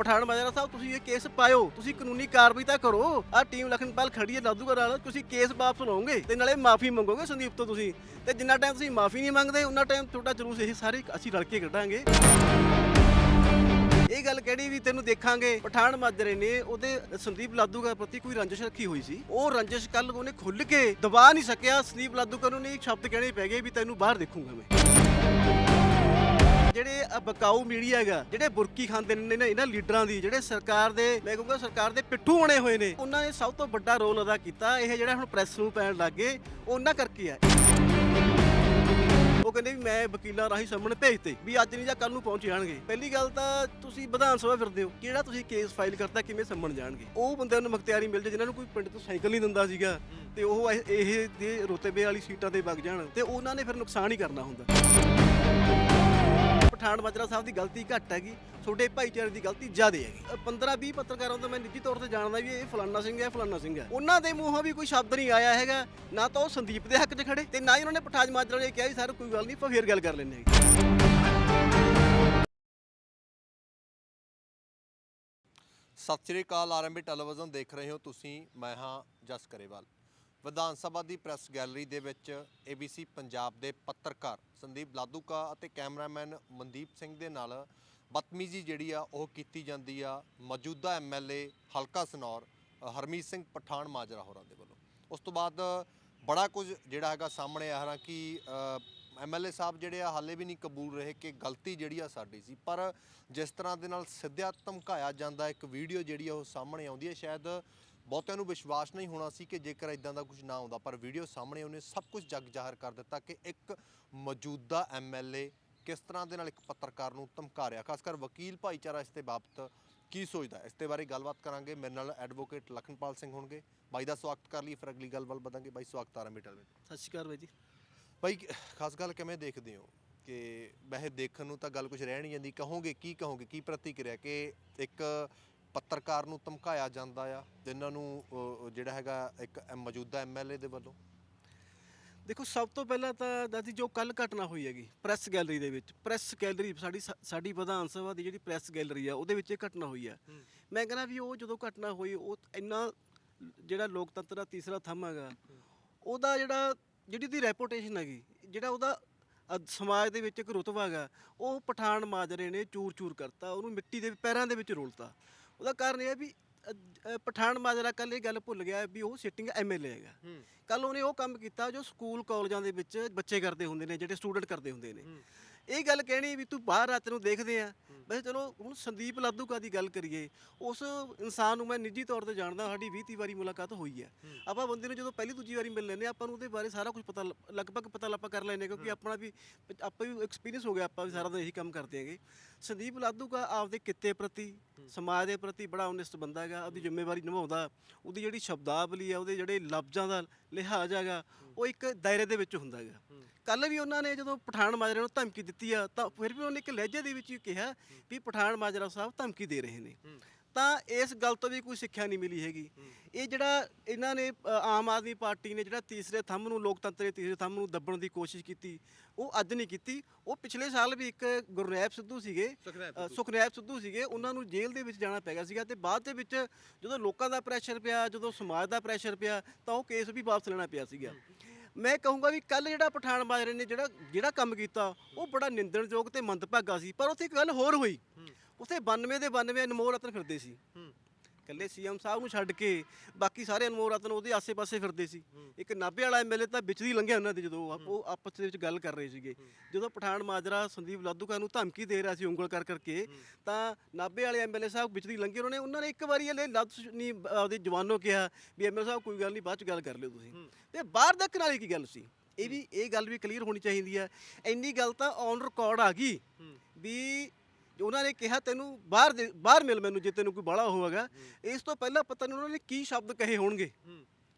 ਪਠਾਨ ਮਾਜਰਾ ਸਾਹਿਬ, ਤੁਸੀਂ ਇਹ ਕੇਸ ਪਾਇਓ। ਤੁਸੀਂ ਕਾਨੂੰਨੀ ਕਾਰਵਾਈ ਤਾਂ ਕਰੋ। ਆ ਟੀਮ ਲਖਨਪਾਲ ਖੜੀ ਹੈ ਲਾਦੂਗਰ ਨਾਲ ਤੁਸੀਂ ਕੇਸ ਵਾਪਸ ਲਓਗੇ ਤੇ ਨਾਲੇ ਮਾਫੀ ਮੰਗੋਗੇ ਸੰਦੀਪ ਤੋਂ ਤੁਸੀਂ। ਤੇ ਜਿੰਨਾ ਟਾਈਮ ਤੁਸੀਂ ਮਾਫੀ ਨਹੀਂ ਮੰਗਦੇ ਉਹਨਾਂ ਟਾਈਮ ਤੁਹਾਡਾ ਜਲੂਸ ਇਹ ਸਾਰੇ ਅਸੀਂ ਰਲ ਕੇ ਕੱਢਾਂਗੇ। ਇਹ ਗੱਲ ਕਿਹੜੀ ਵੀ ਤੈਨੂੰ ਦੇਖਾਂਗੇ? ਪਠਾਨ ਮਾਜਰੇ ਨੇ ਉਹਦੇ ਸੰਦੀਪ ਲਾਦੂਗਰ ਪ੍ਰਤੀ ਕੋਈ ਰੰਜਿਸ਼ ਰੱਖੀ ਹੋਈ ਸੀ। ਉਹ ਰੰਜਿਸ਼ ਕੱਲ ਉਹਨੇ ਖੁੱਲ ਕੇ ਦਬਾ ਨਹੀਂ ਸਕਿਆ। ਸੰਦੀਪ ਲਾਦੂਗਰ ਨੂੰ ਨੇ ਇੱਕ ਸ਼ਬਦ ਕਹਿਣੇ ਪੈ ਗਏ ਵੀ ਤੈਨੂੰ ਬਾਹਰ ਦੇਖੂੰਗਾ ਮੈਂ। ਜਿਹੜੇ ਬਕਾਊ ਮੀਡੀਆ ਹੈਗਾ, ਜਿਹੜੇ ਬੁਰਕੀ ਖਾਂਦੇ ਨੇ ਇਹਨਾਂ- ਇਹਨਾਂ ਲੀਡਰਾਂ ਦੀ, ਜਿਹੜੇ ਸਰਕਾਰ ਦੇ, ਮੈਂ ਕਹੂੰਗਾ ਸਰਕਾਰ ਦੇ ਪਿੱਠੂ ਬਣੇ ਹੋਏ ਨੇ, ਉਹਨਾਂ ਨੇ ਸਭ ਤੋਂ ਵੱਡਾ ਰੋਲ ਅਦਾ ਕੀਤਾ, ਇਹ ਜਿਹੜਾ ਹੁਣ ਪ੍ਰੈਸ ਨੂੰ ਪੈਣ ਲੱਗੇ ਉਹਨਾਂ ਕਰਕੇ ਆ। ਉਹ ਕਹਿੰਦੇ ਵੀ ਮੈਂ ਵਕੀਲਾਂ ਰਾਹੀਂ ਸਾਹਮਣੇ ਭੇਜਤੇ, ਵੀ ਅੱਜ ਨਹੀਂ ਜਾਂ ਕੱਲ ਨੂੰ ਪਹੁੰਚ ਜਾਣਗੇ। ਪਹਿਲੀ ਗੱਲ ਤਾਂ ਤੁਸੀਂ ਵਿਧਾਨ ਸਭਾ ਫਿਰਦੇ ਹੋ, ਕਿਹੜਾ ਤੁਸੀਂ ਕੇਸ ਫਾਈਲ ਕਰਤਾ, ਕਿਵੇਂ ਸੰਮਣ ਜਾਣਗੇ? ਉਹ ਬੰਦਿਆਂ ਨੂੰ ਮੁਖਤਿਆਰੀ ਮਿਲ ਜੇ, ਜਿਨ੍ਹਾਂ ਨੂੰ ਕੋਈ ਪਿੰਡ ਤੋਂ ਸਾਈਕਲ ਨਹੀਂ ਦਿੰਦਾ ਸੀਗਾ, ਤੇ ਉਹ ਇਹ ਇਹ ਦੇ ਰੋਤਬੇ ਵਾਲੀ ਸੀਟਾਂ ਤੇ ਵਗ ਜਾਣ, ਤੇ ਉਹਨਾਂ ਨੇ ਫਿਰ ਨੁਕਸਾਨ ਹੀ ਕਰਨਾ ਹੁੰਦਾ। ਪਠਾਨ ਮਾਜਰਾ ਸਾਹਿਬ ਦੀ ਗਲਤੀ ਘੱਟ ਹੈਗੀ ਤੁਹਾਡੇ ਭਾਈਚਾਰੇ ਦੀ ਗਲਤੀ ਜ਼ਿਆਦਾ ਹੈਗੀ। 15 20 ਪੱਤਰਕਾਰਾਂ ਤੋਂ ਮੈਂ ਨਿੱਜੀ ਤੌਰ ਤੇ ਜਾਣਦਾ ਵੀ ਇਹ ਫਲਾਨਾ ਸਿੰਘ ਹੈ ਫਲਾਨਾ ਸਿੰਘ ਹੈ। ਉਹਨਾਂ ਦੇ ਮੂੰਹੋਂ ਵੀ ਕੋਈ ਸ਼ਬਦ ਨਹੀਂ ਆਇਆ ਹੈਗਾ ਨਾ ਤਾਂ ਉਹ ਸੰਦੀਪ ਦੇ ਹੱਕ 'ਚ ਖੜੇ ਤੇ ਨਾ ਹੀ ਉਹਨਾਂ ਨੇ ਪਠਾਨ ਮਾਜਰਾ ਨੇ ਕਿਹਾ ਵੀ ਸਰ ਕੋਈ ਗੱਲ ਨਹੀਂ ਆਪਾਂ ਫੇਰ ਗੱਲ ਕਰ ਲੈਂਦੇ ਹਾਂ ਸਤਿ ਸ੍ਰੀ ਅਕਾਲ ਆਰਐਮਬੀ ਟੈਲੀਵਿਜ਼ਨ ਦੇਖ ਰਹੇ ਹੋ ਤੁਸੀਂ ਮੈਂ ਹਾਂ ਜਸ ਕਰੇਵਾਲ ਵਿਧਾਨ ਸਭਾ ਦੀ ਪ੍ਰੈਸ ਗੈਲਰੀ ਦੇ ਵਿੱਚ ABC ਪੰਜਾਬ ਦੇ ਪੱਤਰਕਾਰ ਸੰਦੀਪ ਲਾਦੂਕਾ ਅਤੇ ਕੈਮਰਾਮੈਨ ਮਨਦੀਪ ਸਿੰਘ ਦੇ ਨਾਲ ਬਦਤਮੀਜ਼ੀ ਜਿਹੜੀ ਆ ਉਹ ਕੀਤੀ ਜਾਂਦੀ ਆ। ਮੌਜੂਦਾ ਐਮਐਲਏ ਹਲਕਾ ਸਨੌਰ, ਹਰਮੀਤ ਸਿੰਘ ਪਠਾਨ ਮਾਜਰਾ ਹੋਰਾਂ ਦੇ ਵੱਲੋਂ। ਉਸ ਤੋਂ ਬਾਅਦ ਬੜਾ ਕੁਝ ਜਿਹੜਾ ਹੈਗਾ ਸਾਹਮਣੇ ਆ, ਹਾਲਾਂਕਿ ਐਮਐਲਏ ਸਾਹਿਬ ਜਿਹੜੇ ਆ ਹਾਲੇ ਵੀ ਨਹੀਂ ਕਬੂਲ ਰਹੇ ਕਿ ਗਲਤੀ ਜਿਹੜੀ ਆ ਸਾਡੀ ਸੀ। ਪਰ ਜਿਸ ਤਰ੍ਹਾਂ ਦੇ ਨਾਲ ਸਿੱਧਿਆ ਧਮਕਾਇਆ ਜਾਂਦਾ, ਇੱਕ ਵੀਡੀਓ ਜਿਹੜੀ ਆ ਉਹ ਸਾਹਮਣੇ ਆਉਂਦੀ ਹੈ ਸ਼ਾਇਦ ਬਹੁਤਿਆਂ ਨੂੰ ਵਿਸ਼ਵਾਸ ਨਹੀਂ ਹੋਣਾ ਸੀ ਕਿ ਜੇਕਰ ਇਦਾਂ ਦਾ ਕੁਝ ਨਾ ਆਉਂਦਾ ਪਰ ਵੀਡੀਓ ਸਾਹਮਣੇ ਉਹਨੇ ਸਭ ਕੁਝ ਜਗ ਜ਼ਾਹਰ ਕਰ ਦਿੱਤਾ ਕਿ ਇੱਕ ਮੌਜੂਦਾ ਐਮਐਲਏ ਕਿਸ ਤਰ੍ਹਾਂ ਦੇ ਨਾਲ ਇੱਕ ਪੱਤਰਕਾਰ ਨੂੰ ਧਮਕਾ ਰਿਹਾ ਖਾਸ ਕਰ ਵਕੀਲ ਭਾਈਚਾਰਾ ਇਸ ਤੇ ਬਾਬਤ ਕੀ ਸੋਚਦਾ? ਇਸ ਤੇ ਬਾਰੇ ਗੱਲਬਾਤ ਕਰਾਂਗੇ। ਮੇਰੇ ਨਾਲ ਐਡਵੋਕੇਟ ਲਖਨਪਾਲ ਸਿੰਘ ਹੋਣਗੇ। ਬਾਈ ਦਾ ਸਵਾਗਤ ਕਰ ਲਈ ਫਿਰ ਅਗਲੀ ਗੱਲ ਵੱਲ ਵਧਾਂਗੇ। ਬਾਈ ਸਵਾਗਤ ਆ ਰਮੀਟਲ ਵਿੱਚ ਸਤਿ ਸ਼੍ਰੀ ਅਕਾਲ ਬਾਈ ਜੀ। ਭਾਈ ਖਾਸ ਗੱਲ ਕਿਵੇਂ ਦੇਖਦੇ ਹੋ? ਕਿ ਵੈਸੇ ਦੇਖਣ ਨੂੰ ਤਾਂ ਗੱਲ ਕੁਝ ਰਹਿ ਨਹੀਂ ਜਾਂਦੀ। ਕਹੋਗੇ ਕੀ ਕਹੋਗੇ? ਕੀ ਪ੍ਰਤੀਕਿਰਿਆ? ਕਿ ਇੱਕ ਪੱਤਰਕਾਰ ਨੂੰ ਧਮਕਾਇਆ ਜਾਂਦਾ ਆ ਜਿਨ੍ਹਾਂ ਨੂੰ ਜਿਹੜਾ ਹੈਗਾ ਇੱਕ ਮੌਜੂਦਾ ਐਮਐਲਏ ਦੇ ਵੱਲੋਂ। ਦੇਖੋ ਸਭ ਤੋਂ ਪਹਿਲਾਂ ਤਾਂ ਦਾਦੀ ਜੋ ਕੱਲ ਘਟਨਾ ਹੋਈ ਹੈਗੀ ਪ੍ਰੈਸ ਗੈਲਰੀ ਦੇ ਵਿੱਚ ਪ੍ਰੈਸ ਗੈਲਰੀ ਸਾਡੀ ਸਾਡੀ ਵਿਧਾਨ ਸਭਾ ਦੀ ਜਿਹੜੀ ਪ੍ਰੈਸ ਗੈਲਰੀ ਆ ਉਹਦੇ ਵਿੱਚ ਇਹ ਘਟਨਾ ਹੋਈ ਆ। ਮੈਂ ਕਹਿੰਦਾ ਵੀ ਉਹ ਜਦੋਂ ਘਟਨਾ ਹੋਈ ਉਹ ਇੰਨਾ ਜਿਹੜਾ ਲੋਕਤੰਤਰ ਦਾ ਤੀਸਰਾ ਥੰਮ ਹੈਗਾ ਉਹਦਾ ਜਿਹੜਾ ਜਿਹੜੀ ਉਹਦੀ ਰੈਪੂਟੇਸ਼ਨ ਹੈਗੀ ਜਿਹੜਾ ਉਹਦਾ ਸਮਾਜ ਦੇ ਵਿੱਚ ਇੱਕ ਰੁਤਬਾ ਹੈਗਾ ਉਹ ਪਠਾਨ ਮਾਜਰੇ ਨੇ ਚੂਰ ਚੂਰ ਕਰਤਾ ਉਹਨੂੰ ਮਿੱਟੀ ਦੇ ਪੈਰਾਂ ਦੇ ਵਿੱਚ ਰੋਲਤਾ। ਉਹਦਾ ਕਾਰਨ ਇਹ ਹੈ ਵੀ ਅ- ਅ, ਪਠਾਨ ਮਾਜਰਾ ਕੱਲ ਇਹ ਗੱਲ ਭੁੱਲ ਗਿਆ ਵੀ ਉਹ ਸਿਟਿੰਗ ਐਮਐਲਏ ਹੈਗਾ। ਕੱਲ ਉਹਨੇ ਉਹ ਕੰਮ ਕੀਤਾ ਜੋ ਸਕੂਲ ਕਾਲਜਾਂ ਦੇ ਵਿੱਚ ਬੱਚੇ ਕਰਦੇ ਹੁੰਦੇ ਨੇ ਜਿਹੜੇ ਸਟੂਡੈਂਟ ਕਰਦੇ ਹੁੰਦੇ ਨੇ। ਇਹ ਗੱਲ ਕਹਿਣੀ ਵੀ ਤੂੰ ਬਾਹਰ ਰਾਤ ਨੂੰ ਦੇਖਦੇ ਆ। ਵੈਸੇ ਚਲੋ ਹੁਣ ਸੰਦੀਪ ਲਾਦੂਕਾ ਦੀ ਗੱਲ ਕਰੀਏ ਉਸ ਇਨਸਾਨ ਨੂੰ ਮੈਂ ਨਿੱਜੀ ਤੌਰ ਤੇ ਜਾਣਦਾ ਸਾਡੀ 20 30 ਵਾਰੀ ਮੁਲਾਕਾਤ ਹੋਈ ਹੈ। ਆਪਾਂ ਬੰਦੇ ਨੂੰ ਜਦੋਂ ਪਹਿਲੀ ਦੂਜੀ ਵਾਰੀ ਮਿਲ ਲੈਂਦੇ ਆਪਾਂ ਨੂੰ ਉਹਦੇ ਬਾਰੇ ਸਾਰਾ ਕੁਝ ਪਤਾ ਲਗਭਗ ਪਤਾ ਲੱਪਾ ਕਰ ਹਾਂ, ਕਿਉਂਕਿ ਆਪਣਾ ਵੀ ਆਪਾਂ ਵੀ ਐਕਸਪੀਰੀਅੰਸ ਹੋ ਗਿਆ ਆਪਾਂ ਵੀ ਸਾਰਾ ਦਿਨ ਇਹੀ ਕੰਮ ਕਰਦੇ ਹੈਗੇ। ਸੰਦੀਪ ਲਾਦੂਕਾ ਆਪਦੇ ਕਿੱਤੇ ਪ੍ਰਤੀ ਸਮਾਜ ਦੇ ਪ੍ਰਤੀ ਬੜਾ ਓਨੈਸਟ ਬੰਦਾ ਹੈਗਾ ਆਪਦੀ ਜ਼ਿੰਮੇਵਾਰੀ ਨਿਭਾਉਂਦਾ ਉਹਦੀ ਜਿਹੜੀ ਸ਼ਬਦਾਵਲੀ ਹੈ ਉਹਦੇ ਜਿਹੜੇ ਲਫ਼ਜ਼ਾਂ ਦਾ ਲਿਹਾਜ਼ ਹੈਗਾ ਉਹ ਇੱਕ ਦਾਇਰੇ ਦੇ ਵਿੱਚ ਹੁੰਦਾ ਹੈਗਾ। ਕੱਲ ਵੀ ਉਹਨਾਂ ਨੇ ਜਦੋਂ ਪਠਾਨ ਮਾਜਰੇ ਨੂੰ ਧਮਕੀ ਦਿੱਤੀ ਆ ਤਾਂ ਫਿਰ ਵੀ ਉਹਨੇ ਇੱਕ ਲਹਿਜੇ ਦੇ ਵਿੱਚ ਹੀ ਕਿਹਾ ਵੀ ਪਠਾਨ ਮਾਜਰਾ ਸਾਹਿਬ ਧਮਕੀ ਦੇ ਰਹੇ ਨੇ। ਤਾਂ ਇਸ ਗੱਲ ਤੋਂ ਵੀ ਕੋਈ ਸਿੱਖਿਆ ਨਹੀਂ ਮਿਲੀ ਹੈਗੀ। ਇਹ ਜਿਹੜਾ ਇਹਨਾਂ ਨੇ ਆਮ ਆਦਮੀ ਪਾਰਟੀ ਨੇ ਜਿਹੜਾ ਤੀਸਰੇ ਥੰਮ ਨੂੰ ਲੋਕਤੰਤਰ ਦੇ ਤੀਸਰੇ ਥੰਮ ਨੂੰ ਦੱਬਣ ਦੀ ਕੋਸ਼ਿਸ਼ ਕੀਤੀ ਉਹ ਅੱਜ ਨਹੀਂ ਕੀਤੀ। ਉਹ ਪਿਛਲੇ ਸਾਲ ਵੀ ਇੱਕ ਗੁਰਨੈਬ ਸਿੱਧੂ ਸੀਗੇ ਸੁਖਨੈਬ ਸਿੱਧੂ। ਸੀਗੇ ਉਹਨਾਂ ਨੂੰ ਜੇਲ੍ਹ ਦੇ ਵਿੱਚ ਜਾਣਾ ਪੈ ਗਿਆ ਸੀਗਾ ਤੇ ਬਾਅਦ ਦੇ ਵਿੱਚ ਜਦੋਂ ਲੋਕਾਂ ਦਾ ਪ੍ਰੈਸ਼ਰ ਪਿਆ ਜਦੋਂ ਸਮਾਜ ਦਾ ਪ੍ਰੈਸ਼ਰ ਪਿਆ ਤਾਂ ਉਹ ਕੇਸ ਵੀ ਵਾਪਸ ਲੈਣਾ ਪਿਆ ਸੀਗਾ। ਮੈਂ ਕਹੂੰਗਾ ਵੀ ਕੱਲ ਜਿਹੜਾ ਪਠਾਨ ਮਾਜਰੇ ਨੇ ਜਿਹੜਾ ਜਿਹੜਾ ਕੰਮ ਕੀਤਾ ਉਹ ਬੜਾ ਨਿੰਦਣਯੋਗ ਤੇ ਮੰਦਭਾਗਾ ਸੀ ਪਰ ਉੱਥੇ ਇੱਕ ਗੱਲ ਹੋਰ ਹੋਈ। ਉੱਥੇ 92 ਦੇ 92 ਅਨਮੋਲ ਰਤਨ ਫਿਰਦੇ ਸੀ। ਕੱਲੇ ਸੀਐਮ ਸਾਹਿਬ ਨੂੰ ਛੱਡ ਕੇ ਬਾਕੀ ਸਾਰੇ ਅਨਮੋਲ ਰਤਨ ਉਹਦੇ ਆਸੇ-ਪਾਸੇ ਫਿਰਦੇ ਸੀ। ਇੱਕ ਨਾਭੇ ਵਾਲਾ ਐਮਐਲਏ ਤਾਂ ਵਿੱਚ ਦੀ ਲੰਘਿਆ ਉਹਨਾਂ ਦੇ ਜਦੋਂ ਉਹ- ਉਹ ਆਪਸ ਦੇ ਵਿੱਚ ਗੱਲ ਕਰ ਰਹੇ ਸੀਗੇ। ਜਦੋਂ ਪਠਾਨ ਮਾਜਰਾ ਸੰਦੀਪ ਲਾਦੂਕਾ ਨੂੰ ਧਮਕੀ ਦੇ ਰਿਹਾ ਸੀ ਉਂਗਲ ਕਰ ਕਰਕੇ ਤਾਂ ਨਾਭੇ ਵਾਲੇ ਐਮਐਲਏ ਸਾਹਿਬ ਵਿੱਚ ਦੀ ਲੰਘੇ। ਉਹਨਾਂ ਨੇ ਉਹਨਾਂ ਨੇ ਇੱਕ ਵਾਰੀ ਇਹ ਲੱਤ ਨਹੀਂ ਆਪਦੇ ਜਵਾਨੋਂ ਕਿਹਾ ਵੀ ਐਮਐਲਏ ਸਾਹਿਬ ਕੋਈ ਗੱਲ ਨਹੀਂ ਬਾਅਦ ਚ ਗੱਲ ਕਰ ਲਿਓ ਤੁਸੀਂ। ਤੇ ਬਾਹਰ ਦੇਖਣ ਵਾਲੀ ਕੀ ਗੱਲ ਸੀ। ਇਹ ਵੀ ਇਹ ਗੱਲ ਵੀ ਕਲੀਅਰ ਹੋਣੀ ਚਾਹੀਦੀ ਹੈ। ਇੰਨੀ ਗੱਲ ਤਾਂ ਔਨ ਰਿਕਾਰਡ ਆ ਗਈ ਵੀ ਉਹਨਾਂ ਨੇ ਕਿਹਾ ਤੈਨੂੰ ਬਾਹਰ ਦੇ- ਬਾਹਰ ਮਿਲ ਮੈਨੂੰ ਜੇ ਤੈਨੂੰ ਕੋਈ ਬਾਲਾ ਹੋਵੇਗਾ ਇਸ ਤੋਂ ਪਹਿਲਾਂ ਪਤਾ ਨਹੀਂ ਉਹਨਾਂ ਨੇ ਕੀ ਸ਼ਬਦ ਕਹੇ ਹੋਣਗੇ।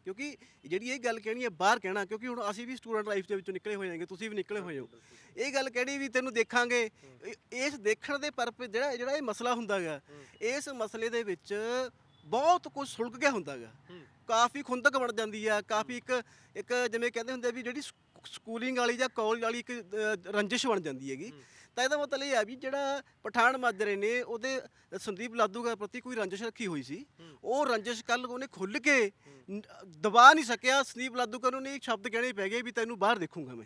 ਕਿਉਂਕਿ ਜਿਹੜੀ ਇਹ ਗੱਲ ਕਹਿਣੀ ਹੈ ਬਾਹਰ ਕਹਿਣਾ ਕਿਉਂਕਿ ਹੁਣ ਅਸੀਂ ਵੀ ਸਟੂਡੈਂਟ ਲਾਈਫ ਦੇ ਵਿੱਚੋਂ ਨਿਕਲੇ ਹੋਏ ਹਾਂਗੇ ਤੁਸੀਂ ਵੀ ਨਿਕਲੇ ਹੋਏ ਹੋ। ਇਹ ਗੱਲ ਕਹਿਣੀ ਵੀ ਤੈਨੂੰ ਦੇਖਾਂਗੇ। ਇਹ- ਇਸ ਦੇਖਣ ਦੇ ਪਰਪਸ ਜਿਹੜਾ ਜਿਹੜਾ ਇਹ ਮਸਲਾ ਹੁੰਦਾਗਾ ਇਸ ਮਸਲੇ ਦੇ ਵਿੱਚ ਬਹੁਤ ਕੁਝ ਸੁਲਗ ਗਿਆ ਹੁੰਦਾਗਾ ਕਾਫੀ ਖੁੰਦਕ ਬਣ ਜਾਂਦੀ ਆ ਕਾਫੀ ਇੱਕ ਇੱਕ ਜਿਵੇਂ ਕਹਿੰਦੇ ਹੁੰਦੇ ਆ ਵੀ ਜਿਹੜੀ ਸਕੂਲਿੰਗ ਵਾਲੀ ਜਾਂ ਕਾਲਜ ਵਾਲੀ ਇੱਕ ਅ, ਰੰਜਿਸ਼ ਬਣ ਜਾਂਦੀ ਹੈਗੀ। ਤਾਂ ਇਹਦਾ ਮਤਲਬ ਇਹ ਆ ਵੀ ਜਿਹੜਾ ਪਠਾਨ ਮਾਜਰੇ ਨੇ ਉਹਦੇ ਸੰਦੀਪ ਲਾਦੂਗਾ ਪ੍ਰਤੀ ਕੋਈ ਰੰਜਿਸ਼ ਰੱਖੀ ਹੋਈ ਸੀ। ਉਹ ਰੰਜਿਸ਼ ਕੱਲ ਉਹਨੇ ਖੁੱਲ ਕੇ ਨ- ਦਬਾ ਨਹੀਂ ਸਕਿਆ। ਸੰਦੀਪ ਲਾਦੂਗਾ ਨੂੰ ਨੇ ਇੱਕ ਸ਼ਬਦ ਕਹਿਣੇ ਪੈ ਗਏ ਵੀ ਤੈਨੂੰ ਬਾਹਰ ਦੇਖੂੰਗਾ ਮੈਂ।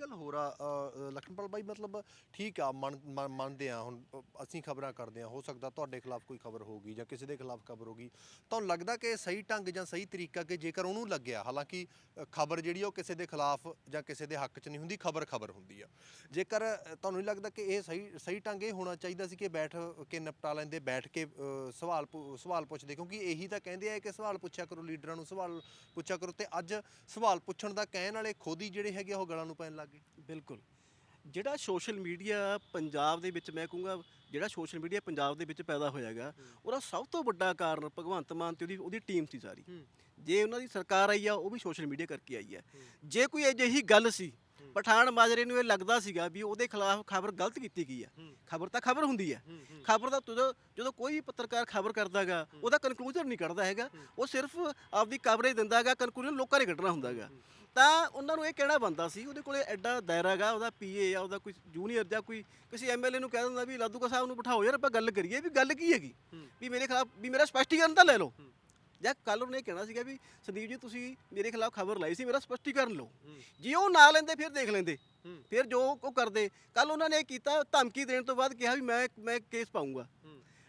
ਗੱਲ ਹੋਰ ਆ ਅ, ਲਖਨਪਾਲ ਬਾਈ ਮਤਲਬ ਠੀਕ ਆ ਮੰਨ- ਮੰਨ- ਮੰਨਦੇ ਆ ਹੁਣ ਅ, ਅਸੀਂ ਖਬਰਾਂ ਕਰਦੇ ਆ ਹੋ ਸਕਦਾ ਤੁਹਾਡੇ ਖਿਲਾਫ ਕੋਈ ਖਬਰ ਹੋਗੀ ਜਾਂ ਕਿਸੇ ਦੇ ਖਿਲਾਫ ਖਬਰ ਹੋਗੀ ਤੁਹਾਨੂੰ ਲੱਗਦਾ ਕਿ ਸਹੀ ਢੰਗ ਜਾਂ ਸਹੀ ਤਰੀਕਾ ਕਿ ਜੇਕਰ ਉਹਨੂੰ ਲੱਗਿਆ ਹਾਲਾਂਕਿ ਖਬਰ ਜਿਹੜੀ ਆ ਉਹ ਕਿਸੇ ਦੇ ਖਿਲਾਫ ਜਾਂ ਕਿਸੇ ਦੇ ਹੱਕ 'ਚ ਨਹੀਂ ਹੁੰਦੀ ਖਬਰ ਖਬਰ ਹੁੰਦੀ ਆ। ਜੇਕਰ ਅ, ਤੁਹਾਨੂੰ ਨਹੀਂ ਲੱਗਦਾ ਕਿ ਇਹ ਸਹੀ ਸਹੀ ਢੰਗ ਇਹ ਹੋਣਾ ਚਾਹੀਦਾ ਸੀ ਕਿ ਬੈਠ ਕੇ ਨਿਪਟਾ ਲੈਂਦੇ ਬੈਠ ਕੇ ਅ, ਸਵਾਲ ਪੁ- ਸਵਾਲ ਪੁੱਛਦੇ ਕਿਉਂਕਿ ਇਹੀ ਤਾਂ ਕਹਿੰਦੇ ਆ ਕਿ ਸਵਾਲ ਪੁੱਛਿਆ ਕਰੋ ਲੀਡਰਾਂ ਨੂੰ ਸਵਾਲ ਪੁੱਛਿਆ ਕਰੋ ਤੇ ਅੱਜ ਸਵਾਲ ਪੁੱਛਣ ਦਾ ਕਹਿਣ ਵਾਲੇ ਖੁਦ ਹੀ ਜਿਹੜੇ ਹੈਗੇ ਆ ਉਹ ਗਲਾਂ ਨੂੰ ਪੈਣ ਲੱਗ ਗਏ ਬਿਲਕੁਲ। ਜਿਹੜਾ ਸੋਸ਼ਲ ਮੀਡੀਆ ਪੰਜਾਬ ਦੇ ਵਿੱਚ ਮੈਂ ਕਹੂੰਗਾ ਜਿਹੜਾ ਸੋਸ਼ਲ ਮੀਡੀਆ ਪੰਜਾਬ ਦੇ ਵਿੱਚ ਪੈਦਾ ਹੋਇਆਗਾ ਉਹਦਾ ਸਭ ਤੋਂ ਵੱਡਾ ਕਾਰਨ ਭਗਵੰਤ ਮਾਨ ਤੇ ਉਹਦੀ ਉਹਦੀ ਟੀਮ ਸੀ ਸਾਰੀ। ਜੇ ਉਹਨਾਂ ਦੀ ਸਰਕਾਰ ਆਈ ਆ ਉਹ ਵੀ ਸੋਸ਼ਲ ਮੀਡੀਆ ਕਰਕੇ ਆਈ ਆ। ਜੇ ਕੋਈ ਅਜਿਹੀ ਗੱਲ ਸੀ ਪਠਾਨ ਮਾਜਰੇ ਨੂੰ ਇਹ ਲੱਗਦਾ ਸੀਗਾ ਵੀ ਉਹਦੇ ਖਿਲਾਫ ਖਬਰ ਗਲਤ ਕੀਤੀ ਗਈ ਆ। ਖਬਰ ਤਾਂ ਖਬਰ ਹੁੰਦੀ ਹੈ ਖਬਰ ਦਾ ਜਦੋਂ ਜਦੋਂ ਕੋਈ ਵੀ ਪੱਤਰਕਾਰ ਖਬਰ ਕਰਦਾਗਾ ਉਹਦਾ ਕਨਕਲੂਜਨ ਨਹੀਂ ਕੱਢਦਾ ਹੈਗਾ। ਉਹ ਸਿਰਫ ਆਪਦੀ ਕਵਰੇਜ ਦਿੰਦਾ ਹੈਗਾ ਕਨਕਲੂਜਨ ਲੋਕਾਂ ਨੇ ਕੱਢਣਾ ਹੁੰਦਾ ਹੈਗਾ। ਤਾਂ ਉਹਨਾਂ ਨੂੰ ਇਹ ਕਹਿਣਾ ਬੰਦਾ ਸੀ ਉਹਦੇ ਕੋਲੇ ਐਡਾ ਦਾਇਰਾ ਹੈਗਾ ਉਹਦਾ ਪੀਏ ਆ ਉਹਦਾ ਕੋਈ ਜੂਨੀਅਰ ਜਾਂ ਕੋਈ ਕਿਸੇ ਐਮਐਲਏ ਨੂੰ ਕਹਿ ਦਿੰਦਾ ਵੀ ਲਾਦੂਕਾ ਸਾਹਿਬ ਨੂੰ ਬਿਠਾਓ ਯਾਰ ਆਪਾਂ ਗੱਲ ਕਰੀਏ ਵੀ ਗੱਲ ਕੀ ਹੈਗੀ? ਵੀ ਮੇਰੇ ਖਿਲਾਫ ਵੀ ਮੇਰਾ ਸਪਸ਼ਟੀਕਰਨ ਤਾਂ ਲੈ ਲਓ। ਜਾਂ ਕੱਲ ਉਹਨੇ ਕਹਿਣਾ ਸੀਗਾ ਵੀ ਸੰਦੀਪ ਜੀ ਤੁਸੀਂ ਮੇਰੇ ਖਿਲਾਫ ਖਬਰ ਲਾਈ ਸੀ ਮੇਰਾ ਸਪਸ਼ਟੀਕਰਨ ਲਓ। ਜੇ ਉਹ ਨਾ ਲੈਂਦੇ ਫਿਰ ਦੇਖ ਲੈਂਦੇ। ਫਿਰ ਜੋ ਉਹ ਕਰਦੇ ਕੱਲ ਉਹਨਾਂ ਨੇ ਇਹ ਕੀਤਾ ਧਮਕੀ ਦੇਣ ਤੋਂ ਬਾਅਦ ਕਿਹਾ ਵੀ ਮੈਂ ਮੈਂ ਕੇਸ ਪਾਉਂਗਾ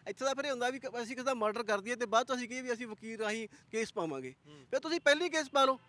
ਇੱਥੇ ਤਾਂ ਫਿਰ ਇਹ ਹੁੰਦਾ ਵੀ ਕ- ਅਸੀਂ ਕਿਸੇ ਦਾ ਮਰਡਰ ਕਰ ਦਈਏ ਤੇ ਬਾਅਦ ਚ ਅਸੀਂ ਕਹੀਏ ਵੀ ਅਸੀਂ ਵਕੀਲ ਰਾਹੀਂ ਕੇਸ ਪਾਵਾਂਗੇ। ਫਿਰ ਤੁਸੀਂ ਪਹਿਲੀ ਕੇਸ ਪਾ ਲਓ।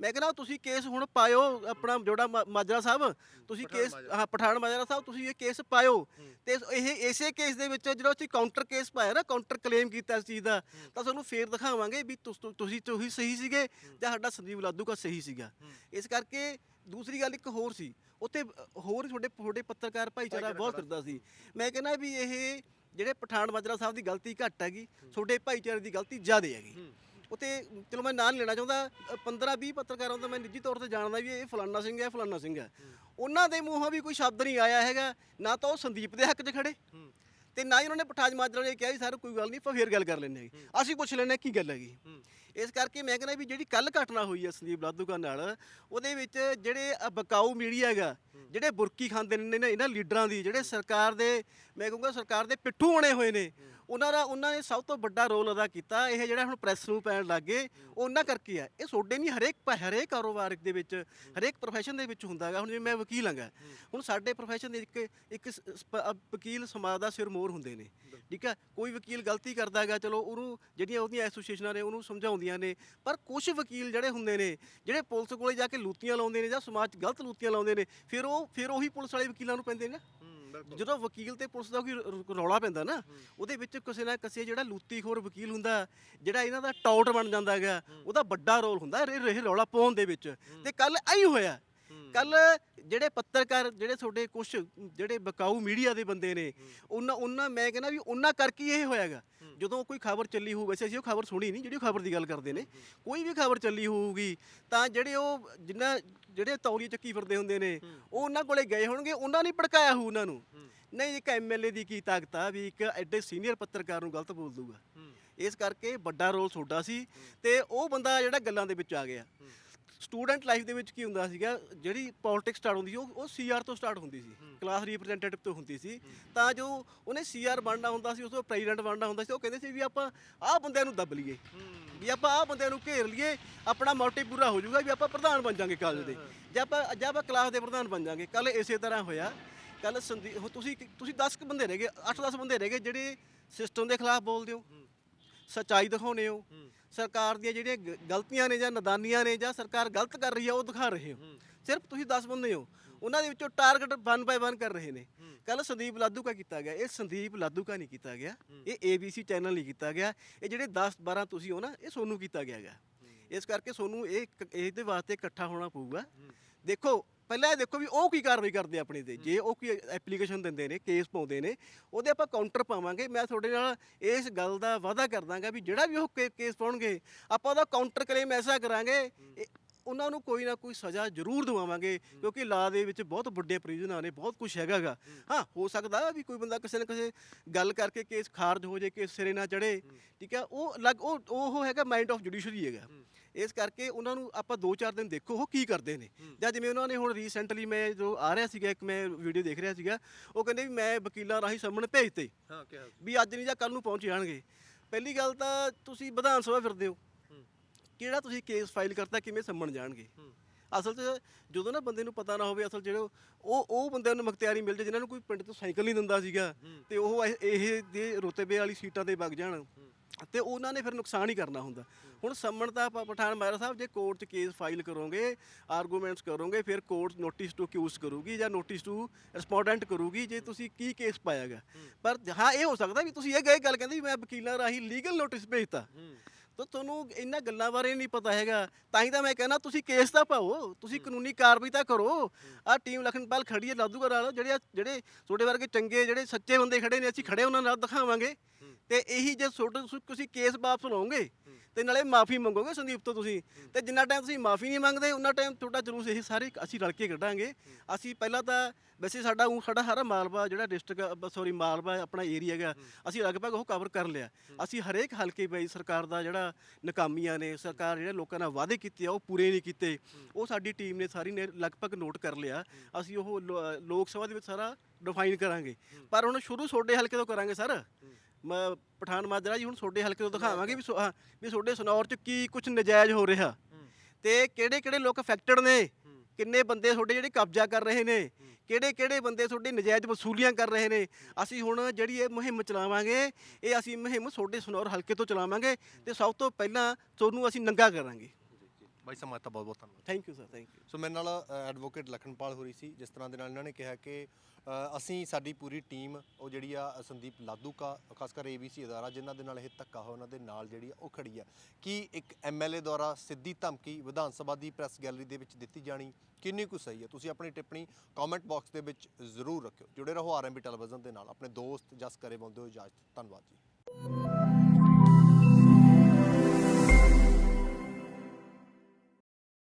ਮੈਂ ਕਹਿੰਦਾ ਤੁਸੀਂ ਕੇਸ ਹੁਣ ਪਾਇਓ ਆਪਣਾ ਜੋੜਾ ਮਾ- ਮਾਜਰਾ ਸਾਹਿਬ। ਤੁਸੀਂ ਕੇਸ। ਹਾਂ ਪਠਾਨ ਮਾਜਰਾ ਸਾਹਿਬ ਤੁਸੀਂ ਇਹ ਕੇਸ ਪਾਇਓ। ਤੇ ਇਹ ਇਸੇ ਕੇਸ ਦੇ ਵਿੱਚ ਜਿਹੜਾ ਅਸੀਂ ਕਾਊਂਟਰ ਕੇਸ ਪਾਇਆ ਨਾ ਕਾਊਂਟਰ ਕਲੇਮ ਕੀਤਾ ਇਸ ਚੀਜ਼ ਦਾ ਤਾਂ ਤੁਹਾਨੂੰ ਫੇਰ ਦਿਖਾਵਾਂਗੇ ਵੀ ਤੁਸ- ਤੁ- ਤੁਸੀਂ ਤੁਸੀਂ ਸਹੀ ਸੀਗੇ ਜਾਂ ਸਾਡਾ ਸੰਜੀਵ ਲਾਦੂ ਕਾ ਸਹੀ ਸੀਗਾ। ਇਸ ਕਰਕੇ ਦੂਸਰੀ ਗੱਲ ਇੱਕ ਹੋਰ ਸੀ। ਉੱਥੇ ਹੋਰ ਤੁਹਾਡੇ ਤੁਹਾਡੇ ਪੱਤਰਕਾਰ ਭਾਈਚਾਰਾ ਬਹੁਤ ਕਰਦਾ ਸੀ। ਮੈਂ ਕਹਿੰਦਾ ਵੀ ਇਹ ਜਿਹੜੇ ਪਠਾਨ ਮਾਜਰਾ ਸਾਹਿਬ ਦੀ ਗਲਤੀ ਘੱਟ ਹੈਗੀ ਤੁਹਾਡੇ ਭਾਈਚਾਰੇ ਦੀ ਗਲਤੀ ਜ਼ਿਆਦਾ ਹੈਗੀ। ਉਤੇ ਚਲੋ ਮੈਂ ਨਾਂ ਨਹੀਂ ਲੈਣਾ ਚਾਹੁੰਦਾ 15 20 ਪੱਤਰਕਾਰਾਂ ਤੋਂ ਮੈਂ ਨਿੱਜੀ ਤੌਰ ਤੇ ਜਾਣਦਾ ਵੀ ਇਹ ਫਲਾਨਾ ਸਿੰਘ ਹੈ ਫਲਾਨਾ ਸਿੰਘ ਹੈ। ਉਹਨਾਂ ਦੇ ਮੂੰਹੋਂ ਵੀ ਕੋਈ ਸ਼ਬਦ ਨਹੀਂ ਆਇਆ ਹੈਗਾ, ਨਾ ਤਾਂ ਉਹ ਸੰਦੀਪ ਦੇ ਹੱਕ 'ਚ ਖੜੇ। ਤੇ ਨਾ ਹੀ ਉਹਨਾਂ ਨੇ ਪਠਾਜ ਮਾਜਰਾ ਨੇ ਕਿਹਾ ਜੀ ਸਰ ਕੋਈ ਗੱਲ ਨਹੀਂ ਆਪਾਂ ਫੇਰ ਗੱਲ ਕਰ ਲੈਂਦੇ ਹੈਗੇ ਅਸੀਂ ਪੁੱਛ ਲੈਂਦੇ ਹਾਂ ਕੀ ਗੱਲ ਹੈਗੀ। ਇਸ ਕਰਕੇ ਮੈਂ ਕਹਿੰਦਾ ਵੀ ਜਿਹੜੀ ਕੱਲ ਘਟਨਾ ਹੋਈ ਹੈ ਸੰਦੀਪ ਲਾਧੂਕਾ ਨਾਲ, ਉਹਦੇ ਵਿੱਚ ਜਿਹੜੇ ਬਕਾਊ ਮੀਡੀਆ ਹੈਗਾ, ਜਿਹੜੇ ਬੁਰਕੀ ਖਾਂਦੇ ਨੇ ਇਹਨਾਂ- ਲੀਡਰਾਂ ਦੀ, ਜਿਹੜੇ ਸਰਕਾਰ ਦੇ, ਮੈਂ ਕਹੂੰਗਾ ਸਰਕਾਰ ਦੇ ਪਿੱਠੂ ਬਣੇ ਹੋਏ ਨੇ, ਉਹਨਾਂ ਦਾ, ਉਹਨਾਂ ਨੇ ਸਭ ਤੋਂ ਵੱਡਾ ਰੋਲ ਅਦਾ ਕੀਤਾ, ਇਹ ਜਿਹੜਾ ਹੁਣ ਪ੍ਰੈਸ ਨੂੰ ਪੈਣ ਲੱਗੇ ਉਹਨਾਂ ਕਰਕੇ ਆ। ਇਹ ਸੋਡੇ ਨਹੀਂ, ਹਰੇਕ ਹਰੇਕ ਕਾਰੋਬਾਰ ਦੇ ਵਿੱਚ, ਹਰੇਕ ਪ੍ਰੋਫੈਸ਼ਨ ਦੇ ਵਿੱਚ ਹੁੰਦਾ ਹੈਗਾ। ਹੁਣ ਜਿਵੇਂ ਮੈਂ ਵਕੀਲ ਹਾਂਗਾ, ਹੁਣ ਸਾਡੇ ਪ੍ਰੋਫੈਸ਼ਨ ਦੇ ਇੱਕ ਇੱਕ ਵਕੀਲ ਸਮਾਜ ਦਾ ਸਿਰ ਮੋਰ ਹੁੰਦੇ ਨੇ। ਠੀਕ ਆ? ਕੋਈ ਵਕੀਲ ਗਲਤੀ ਕਰਦਾ ਹੈਗਾ, ਚਲੋ ਉਹਨੂੰ, ਜਿਹੜੀਆਂ ਉਹਦੀਆਂ ਐਸੋਸੀਏਸ਼ਨਾਂ ਨੇ, ਉਹਨੂੰ ਸਮਝਾਉਂਦੀਆਂ ਨੇ ਪਰ ਕੁਝ ਵਕੀਲ ਜਿਹੜੇ ਹੁੰਦੇ ਨੇ ਜਿਹੜੇ ਪੁਲਿਸ ਕੋਲੇ ਜਾ ਕੇ ਲੂਤੀਆਂ ਲਾਉਂਦੇ ਨੇ ਜਾਂ ਸਮਾਜ 'ਚ ਗਲਤ ਲੂਤੀਆਂ ਲਾਉਂਦੇ ਨੇ ਫਿਰ ਉਹ ਫਿਰ ਉਹੀ ਪੁਲਿਸ ਵਾਲੇ ਵਕੀਲਾਂ ਨੂੰ ਪੈਂਦੇ ਨੇ ਜਦੋਂ ਵਕੀਲ ਤੇ ਪੁਲਿਸ ਦਾ ਕੋਈ ਰ- ਰੌਲਾ ਪੈਂਦਾ ਨਾ ਉਹਦੇ ਵਿੱਚ ਕਿਸੇ ਨਾ ਕਿਸੇ ਜਿਹੜਾ ਲੂਤੀਖੋਰ ਵਕੀਲ ਹੁੰਦਾ ਜਿਹੜਾ ਇਹਨਾਂ ਦਾ ਟਾਊਟ ਬਣ ਜਾਂਦਾ ਹੈਗਾ ਉਹਦਾ ਵੱਡਾ ਰੋਲ ਹੁੰਦਾ ਇਹ ਇਹ ਰੌਲਾ ਪਾਉਣ ਦੇ ਵਿੱਚ। ਤੇ ਕੱਲ ਐਂ ਹੋਇਆ ਕੱਲ ਜਿਹੜੇ ਪੱਤਰਕਾਰ ਜਿਹੜੇ ਤੁਹਾਡੇ ਕੁਝ ਜਿਹੜੇ ਬਕਾਊ ਮੀਡੀਆ ਦੇ ਬੰਦੇ ਨੇ ਉਹਨਾਂ ਉਹਨਾਂ ਮੈਂ ਕਹਿੰਦਾ ਵੀ ਉਹਨਾਂ ਕਰਕੇ ਹੀ ਇਹ ਹੋਇਆਗਾ ਜਦੋਂ ਕੋਈ ਖਬਰ ਚੱਲੀ ਹੋਊ ਵੈਸੇ ਅਸੀਂ ਉਹ ਖਬਰ ਸੁਣੀ ਨਹੀਂ ਜਿਹੜੀ ਖਬਰ ਦੀ ਗੱਲ ਕਰਦੇ ਨੇ। ਕੋਈ ਵੀ ਖਬਰ ਚੱਲੀ ਹੋਊਗੀ ਤਾਂ ਜਿਹੜੇ ਉਹ ਜਿੰਨਾ ਜਿਹੜੇ ਤੌਰੀ ਚੱਕੀ ਫਿਰਦੇ ਹੁੰਦੇ ਨੇ ਉਹ ਉਹਨਾਂ ਕੋਲੇ ਗਏ ਹੋਣਗੇ ਉਹਨਾਂ ਨੇ ਭੜਕਾਇਆ ਹੋਊ ਉਹਨਾਂ ਨੂੰ। ਨਹੀਂ ਇੱਕ ਐਮਐਲਏ ਦੀ ਕੀ ਤਾਕਤ ਆ ਵੀ ਇੱਕ ਐਡੇ ਸੀਨੀਅਰ ਪੱਤਰਕਾਰ ਨੂੰ ਗਲਤ ਬੋਲ ਦੂਗਾ ਇਸ ਕਰਕੇ ਵੱਡਾ ਰੋਲ ਤੁਹਾਡਾ ਸੀ ਤੇ ਉਹ ਬੰਦਾ ਜਿਹੜਾ ਗੱਲਾਂ ਦੇ ਵਿੱਚ ਆ ਗਿਆ। ਸਟੂਡੈਂਟ ਲਾਈਫ ਦੇ ਵਿੱਚ ਕੀ ਹੁੰਦਾ ਸੀਗਾ ਜਿਹੜੀ ਪੋਲਿਟਿਕਸ ਸਟਾਰਟ ਹੁੰਦੀ ਸੀ ਉਹ ਉਹ ਸੀਆਰ ਤੋਂ ਸਟਾਰਟ ਹੁੰਦੀ ਸੀ ਕਲਾਸ ਰਿਪਰੈਜ਼ੈਂਟੇਟਿਵ ਤੋਂ ਹੁੰਦੀ ਸੀ। ਤਾਂ ਜੋ ਉਹਨੇ ਸੀਆਰ ਬਣਨਾ ਹੁੰਦਾ ਸੀ ਉਸ ਤੋਂ ਪ੍ਰੈਜ਼ੀਡੈਂਟ ਬਣਨਾ ਹੁੰਦਾ ਸੀ ਉਹ ਕਹਿੰਦੇ ਸੀ ਵੀ ਆਪਾਂ ਆਹ ਬੰਦਿਆਂ ਨੂੰ ਦੱਬ ਲਈਏ ਵੀ ਆਪਾਂ ਆਹ ਬੰਦਿਆਂ ਨੂੰ ਘੇਰ ਲਈਏ ਆਪਣਾ ਮੋਟਿਵ ਪੂਰਾ ਹੋ ਜਾਊਗਾ ਵੀ ਆਪਾਂ ਪ੍ਰਧਾਨ ਬਣ ਜਾਾਂਗੇ ਕਾਲਜ ਦੇ। ਜੇ ਆਪਾਂ ਜੇ ਆਪਾਂ ਕਲਾਸ ਦੇ ਪ੍ਰਧਾਨ ਬਣ ਜਾਾਂਗੇ ਕੱਲ ਇਸੇ ਤਰ੍ਹਾਂ ਹੋਇਆ ਕੱਲ ਤੁਸੀਂ ਤੁਸੀਂ 10 ਬੰਦੇ ਰਹਿ ਗਏ 8-10 ਬੰਦੇ ਰਹਿ ਗਏ ਜਿਹੜੇ ਸਿਸਟਮ ਦੇ ਖਿਲਾਫ ਬੋਲਦੇ ਹੋ। ਸੱਚਾਈ ਦਿਖਾਉਂਦੇ ਹੋ। ਸਰਕਾਰ ਦੀਆਂ ਜਿਹੜੀਆਂ ਗ- ਗਲਤੀਆਂ ਨੇ ਜਾਂ ਨਦਾਨੀਆਂ ਨੇ ਜਾਂ ਸਰਕਾਰ ਗਲਤ ਕਰ ਰਹੀ ਹੈ ਉਹ ਦਿਖਾ ਰਹੇ ਹੋ। ਸਿਰਫ ਤੁਸੀਂ 10 ਬੰਦੇ ਹੋ। ਉਹਨਾਂ ਦੇ ਵਿੱਚੋਂ ਟਾਰਗੇਟ 1 ਬਾਈ 1 ਕਰ ਰਹੇ ਨੇ। ਕੱਲ ਸੰਦੀਪ ਲਾਧੂਕਾ ਕੀਤਾ ਗਿਆ। ਇਹ ਸੰਦੀਪ ਲਾਧੂਕਾ ਨਹੀਂ ਕੀਤਾ ਗਿਆ। ਇਹ ABC ਚੈਨਲ ਨਹੀਂ ਕੀਤਾ ਗਿਆ। ਇਹ ਜਿਹੜੇ 10 12 ਤੁਸੀਂ ਹੋ ਨਾ ਇਹ ਸੋਨੂੰ ਕੀਤਾ ਗਿਆ ਹੈਗਾ ਇਸ ਕਰਕੇ ਸੋਨੂੰ ਇਹ ਕ- ਇਹਦੇ ਵਾਸਤੇ ਇਕੱਠਾ ਹੋਣਾ ਪਊਗਾ। ਦੇਖੋ ਪਹਿਲਾਂ ਇਹ ਦੇਖੋ ਵੀ ਉਹ ਕੀ ਕਾਰਵਾਈ ਕਰਦੇ ਆ ਆਪਣੇ ਤੇ। ਜੇ ਉਹ ਕੋਈ ਐਪਲੀਕੇਸ਼ਨ ਦਿੰਦੇ ਨੇ ਕੇਸ ਪਾਉਂਦੇ ਨੇ ਉਹਦੇ ਆਪਾਂ ਕਾਊਂਟਰ ਪਾਵਾਂਗੇ। ਮੈਂ ਤੁਹਾਡੇ ਨਾਲ ਇਸ ਗੱਲ ਦਾ ਵਾਅਦਾ ਕਰ ਦਾਂਗਾ ਵੀ ਜਿਹੜਾ ਵੀ ਉਹ ਕੇ- ਕੇਸ ਪਾਉਣਗੇ ਆਪਾਂ ਉਹਦਾ ਕਾਊਂਟਰ ਕਲੇਮ ਐਸਾ ਕਰਾਂਗੇ ਇਹ- ਉਹਨਾਂ ਨੂੰ ਕੋਈ ਨਾ ਕੋਈ ਸਜ਼ਾ ਜ਼ਰੂਰ ਦਵਾਵਾਂਗੇ ਕਿਉਂਕਿ ਲਾ ਦੇ ਵਿੱਚ ਬਹੁਤ ਵੱਡੇ ਪ੍ਰੋਵੀਜ਼ਨਾਂ ਨੇ ਬਹੁਤ ਕੁਝ ਹੈਗਾਗਾ। ਹਾਂ। ਹੋ ਸਕਦਾ ਵੀ ਕੋਈ ਬੰਦਾ ਕਿਸੇ ਨਾ ਕਿਸੇ ਗੱਲ ਕਰਕੇ ਕੇਸ ਖਾਰਜ ਹੋ ਜੇ ਕੇਸ ਸਿਰੇ ਨਾ ਚੜੇ ਠੀਕ ਹੈ ਉਹ ਅਲੱਗ ਉਹ ਉਹ ਹੈਗਾ ਮਾਈਂਡ ਆਫ ਜੁਡੀਸ਼ਰੀ ਹੈਗਾ। ਇਸ ਕਰਕੇ ਉਹਨਾਂ ਨੂੰ ਆਪਾਂ 2-4 ਦਿਨ ਦੇਖੋ ਉਹ ਕੀ ਕਰਦੇ ਨੇ। ਜਾਂ ਜਿਵੇਂ ਉਹਨਾਂ ਨੇ ਹੁਣ ਰੀਸੈਂਟਲੀ ਮੈਂ ਜੋ ਆ ਰਿਹਾ ਸੀਗਾ ਇੱਕ ਮੈਂ ਵੀਡੀਓ ਦੇਖ ਰਿਹਾ ਸੀਗਾ ਉਹ ਕਹਿੰਦੇ ਵੀ ਮੈਂ ਵਕੀਲਾਂ ਰਾਹੀਂ ਸੰਮਣ ਭੇਜਤੇ। ਹਾਂ ਕਿਹਾ ਵੀ ਅੱਜ ਨਹੀਂ ਜਾਂ ਕੱਲ ਨੂੰ ਪਹੁੰਚ ਜਾਣਗੇ। ਪਹਿਲੀ ਗੱਲ ਤਾਂ ਤੁਸੀਂ ਵਿਧਾਨ ਸਭਾ ਫਿਰਦੇ ਹੋ। ਕਿਹੜਾ ਤੁਸੀਂ ਕੇਸ ਫਾਈਲ ਕਰਤਾ ਕਿਵੇਂ ਸੰਮਣ ਜਾਣਗੇ? ਅਸਲ 'ਚ ਜਦੋਂ ਨਾ ਬੰਦੇ ਨੂੰ ਪਤਾ ਨਾ ਹੋਵੇ ਅਸਲ ਜਿਹੜੇ ਉਹ ਉਹ ਬੰਦਿਆਂ ਨੂੰ ਮਖਤਿਆਰੀ ਮਿਲ ਜੇ ਜਿਨ੍ਹਾਂ ਨੂੰ ਕੋਈ ਪਿੰਡ ਤੋਂ ਸਾਈਕਲ ਨਹੀਂ ਦਿੰਦਾ ਸੀਗਾ ਤੇ ਉਹ ਇਹ- ਇਹ ਦੇ ਰੁਤਬੇ ਵਾਲੀ ਸੀਟਾਂ ਤੇ ਵਗ ਜਾਣ। ਤੇ ਉਹਨਾਂ ਨੇ ਫਿਰ ਨੁਕਸਾਨ ਹੀ ਕਰਨਾ ਹੁੰਦਾ। ਹੁਣ ਸੰਮਣ ਤਾਂ ਆਪਾਂ ਪਠਾਨ ਮਾਇਰਾ ਸਾਹਿਬ, ਜੇ ਕੋਰਟ 'ਚ ਕੇਸ ਫਾਈਲ ਕਰੋਗੇ ਆਰਗੂਮੈਂਟਸ ਕਰੋਗੇ, ਫਿਰ ਕੋਰਟ ਨੋਟਿਸ ਟੂ ਅਕਿਊਜ਼ ਕਰੂਗੀ ਜਾਂ ਨੋਟਿਸ ਟੂ ਰਿਸਪੋਂਡੈਂਟ ਕਰੂਗੀ, ਜੇ ਤੁਸੀਂ ਕੀ ਕੇਸ ਪਾਇਆਗਾ ਪਰ ਹਾਂ, ਇਹ ਹੋ ਸਕਦਾ ਵੀ ਤੁਸੀਂ ਇਹ ਗਏ ਗੱਲ ਕਹਿੰਦੇ ਵੀ ਮੈਂ ਵਕੀਲਾਂ ਰਾਹੀਂ ਲੀਗਲ ਨੋਟਿਸ ਭੇਜਤਾ। ਤਾਂ ਤੁਹਾਨੂੰ ਇਹਨਾਂ ਗੱਲਾਂ ਬਾਰੇ ਨਹੀਂ ਪਤਾ ਹੈਗਾ। ਤਾਂ ਹੀ ਤਾਂ ਮੈਂ ਕਹਿੰਦਾ ਤੁਸੀਂ ਕੇਸ ਤਾਂ ਪਾਓ, ਤੁਸੀਂ ਕਾਨੂੰਨੀ ਕਾਰਵਾਈ ਤਾਂ ਕਰੋ। ਆਹ ਟੀਮ ਲਖਨਪਾਲ ਖੜੀ ਹੈ, ਲਾਦੂਗਰ ਵਾਲਾ, ਜਿਹੜੇ ਜਿਹੜੇ ਤੁਹਾਡੇ ਵਰਗੇ ਚੰਗੇ, ਜਿਹੜੇ ਸੱਚੇ ਬੰਦੇ ਖੜੇ ਨੇ, ਅਸੀਂ ਖੜੇ, ਉਹਨਾਂ ਨਾਲ ਦਿਖਾਵਾਂਗੇ। ਤੇ ਇਹੀ ਜੇ ਤੁਹਾਡੇ ਤੁਸੀਂ- ਤੁਸੀਂ ਕੇਸ ਵਾਪਸ ਲਓਗੇ ਤੇ ਨਾਲੇ ਮਾਫੀ ਮੰਗੋਗੇ ਸੰਦੀਪ ਤੋਂ ਤੁਸੀਂ। ਤੇ ਜਿੰਨਾ ਟਾਈਮ ਤੁਸੀਂ ਮਾਫੀ ਨਹੀਂ ਮੰਗਦੇ ਉਹਨਾਂ ਟਾਈਮ ਤੁਹਾਡਾ ਜਲੂਸ ਇਹ ਸਾਰੇ ਅਸੀਂ ਰਲ ਕੇ ਕੱਢਾਂਗੇ। ਅਸੀਂ ਪਹਿਲਾਂ ਤਾਂ ਵੈਸੇ ਸਾਡਾ ਊਂ ਸਾਡਾ ਸਾਰਾ ਮਾਲਵਾ ਜਿਹੜਾ ਡਿਸਟ੍ਰਿਕਟ ਸੌਰੀ ਮਾਲਵਾ ਆਪਣਾ ਏਰੀਆ ਹੈਗਾ, ਅਸੀਂ ਲਗਭਗ ਉਹ ਕਵਰ ਕਰ ਲਿਆ। ਅਸੀਂ ਹਰੇਕ ਹਲਕੇ ਬਈ ਸਰਕਾਰ ਦਾ ਜਿਹੜਾ ਨਕਾਮੀਆਂ ਨੇ, ਸਰਕਾਰ ਜਿਹੜੇ ਲੋਕਾਂ ਨਾਲ ਵਾਅਦੇ ਕੀਤੇ ਆ, ਉਹ ਪੂਰੇ ਨਹੀਂ ਕੀਤੇ। ਉਹ ਸਾਡੀ ਟੀਮ ਨੇ ਸਾਰੀ ਨੇ ਲਗਭਗ ਨੋਟ ਕਰ ਲਿਆ। ਅਸੀਂ ਉਹ ਲੋ- ਲੋਕ ਸਭਾ ਦੇ ਵਿੱਚ ਸਾਰਾ ਡਿਫਾਈਨ ਕਰਾਂਗੇ। ਪਰ ਹੁਣ ਸ਼ੁਰੂ ਛੋਡੇ ਹਲਕੇ ਤੋਂ ਕਰਾਂਗੇ, ਸਰ। ਮੈਂ ਪਠਾਨ ਮਾਜਰਾ ਜੀ ਹੁਣ ਛੋਡੇ ਹਲਕੇ ਤੋਂ ਦਿਖਾਵਾਂਗੇ ਵੀ ਸੋ- ਹਾਂ, ਵੀ ਛੋਡੇ ਸਨੌਰ ਚ ਕੀ ਕੁਝ ਨਜਾਇਜ਼ ਹੋ ਰਿਹਾ। ਤੇ ਕਿਹੜੇ ਕਿਹੜੇ ਲੋਕ ਅਫੈਕਟਡ ਨੇ? ਕਿੰਨੇ ਬੰਦੇ ਤੁਹਾਡੇ ਜਿਹੜੇ ਕਬਜ਼ਾ ਕਰ ਰਹੇ ਨੇ? ਕਿਹੜੇ ਕਿਹੜੇ ਬੰਦੇ ਤੁਹਾਡੇ ਨਜਾਇਜ਼ ਵਸੂਲੀਆਂ ਕਰ ਰਹੇ ਨੇ? ਅਸੀਂ ਹੁਣ ਜਿਹੜੀ ਇਹ ਮੁਹਿੰਮ ਚਲਾਵਾਂਗੇ ਇਹ ਅਸੀਂ ਮੁਹਿੰਮ ਤੁਹਾਡੇ ਸਨੌਰ ਹਲਕੇ ਤੋਂ ਚਲਾਵਾਂਗੇ ਤੇ ਸਭ ਤੋਂ ਪਹਿਲਾਂ ਤੁਹਾਨੂੰ ਅਸੀਂ ਨੰਗਾ ਕਰਾਂਗੇ। ਬਾਈ ਸਮਾਂ ਤਾਂ ਬਹੁਤ ਬਹੁਤ ਧੰਨਵਾਦ। Thank you sir thank you so ਮੇਰੇ ਨਾਲ ਐਡਵੋਕੇਟ ਲਖਨਪਾਲ ਹੋਰੀ ਸੀ ਜਿਸ ਤਰ੍ਹਾਂ ਦੇ ਨਾਲ ਇਹਨਾਂ ਨੇ ਕਿਹਾ ਕਿ ਅ, ਅਸੀਂ ਸਾਡੀ ਪੂਰੀ ਟੀਮ ਉਹ ਜਿਹੜੀ ਆ ਸੰਦੀਪ ਲਾਦੂਕਾ ਖਾਸ ਕਰ ਏਬੀਸੀ ਅਦਾਰਾ ਜਿਨ੍ਹਾਂ ਦੇ ਨਾਲ ਇਹ ਧੱਕਾ ਹੋਇਆ ਉਹਨਾਂ ਦੇ ਨਾਲ ਜਿਹੜੀ ਆ ਉਹ ਖੜੀ ਆ। ਕਿ ਇੱਕ ਐਮਐਲਏ ਦੁਆਰਾ ਸਿੱਧੀ ਧਮਕੀ ਵਿਧਾਨ ਸਭਾ ਦੀ ਪ੍ਰੈਸ ਗੈਲਰੀ ਦੇ ਵਿੱਚ ਦਿੱਤੀ ਜਾਣੀ? ਕਿੰਨੀ ਕੁ ਸਹੀ ਹੈ ਤੁਸੀਂ ਆਪਣੀ ਟਿੱਪਣੀ ਕਮੈਂਟ ਬਾਕਸ ਦੇ ਵਿੱਚ ਜ਼ਰੂਰ ਰੱਖਿਓ। ਜੁੜੇ ਰਹੋ ਆਰਐਮਬੀ ਟੈਲੀਵਿਜ਼ਨ ਦੇ ਨਾਲ। ਆਪਣੇ ਦੋਸਤ ਜਸ ਕਰੇ ਬੰਦੇ ਹੋ ਇਜਾਜ਼ਤ ਧੰਨਵਾਦ ਜੀ।